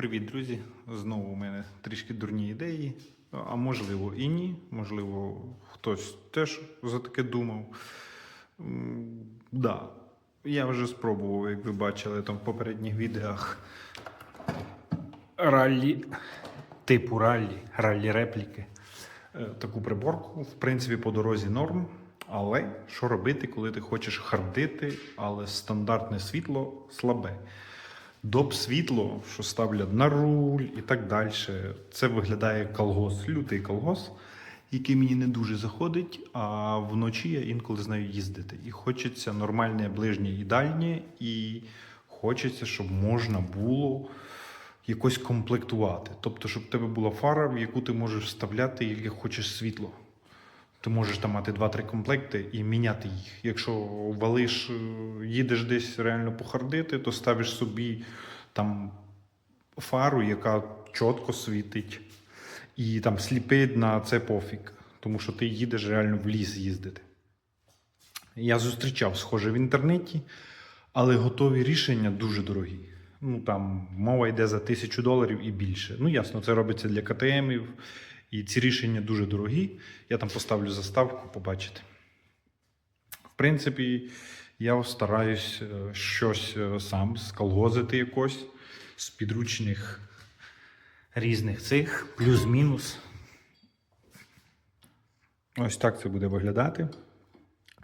Привіт, друзі! Знову у мене трішки дурні ідеї, а можливо і ні. Можливо, хтось теж за таке думав. М, Да, я вже спробував, як ви бачили там в попередніх відеах. Раллі, типу раллі, раллі репліки. Е, Таку приборку, в принципі, по дорозі норм. Але що робити, коли ти хочеш хардити, але стандартне світло слабе? Доп світло, що ставлять на руль і так далі. Це виглядає колгос, лютий колгос, який мені не дуже заходить. А вночі я інколи знаю їздити. І хочеться нормальне ближнє і дальнє, і хочеться, щоб можна було якось комплектувати. Тобто, щоб в тебе була фара, в яку ти можеш вставляти, яке хочеш світло. Ти можеш там мати 2-3 комплекти і міняти їх. Якщо валиш, е, їдеш десь реально похардити, то ставиш собі там фару, яка чітко світить, і там сліпить на це пофіг, тому що ти їдеш реально в ліс їздити. Я зустрічав схоже в інтернеті, але готові рішення дуже дорогі. Ну там мова йде за тисячу доларів і більше. Ну ясно, це робиться для КТМів. І ці рішення дуже дорогі. Я там поставлю заставку, побачите. В принципі, я стараюсь е, щось е, сам сколгозити якось з підручних різних цих, плюс-мінус. Ось так це буде виглядати.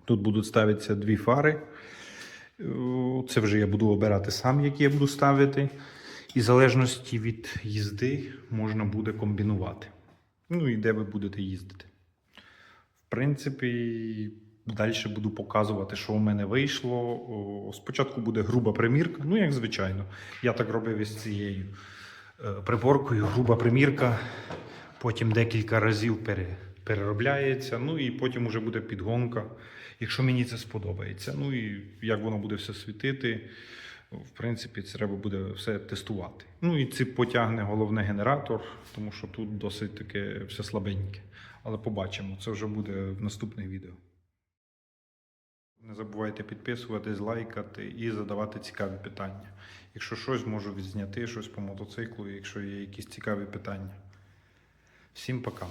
Тут будуть ставитися дві фари. Е, Це вже я буду обирати сам, які я буду ставити. І в залежності від їзди можна буде комбінувати. Ну і де ви будете їздити. В принципі, далі буду показувати, що у мене вийшло. Спочатку буде груба примірка, ну як звичайно. Я так робив із цією е, приборкою. Груба примірка, потім декілька разів пере, переробляється. Ну і потім вже буде підгонка, якщо мені це сподобається. Ну і як воно буде все світити. В принципі, це треба буде все тестувати. Ну і це потягне головне генератор, тому що тут досить таке все слабеньке. Але побачимо, це вже буде в наступних відео. Не забувайте підписуватись, лайкати і задавати цікаві питання. Якщо щось можу відзняти, щось по мотоциклу, якщо є якісь цікаві питання. Всім пока.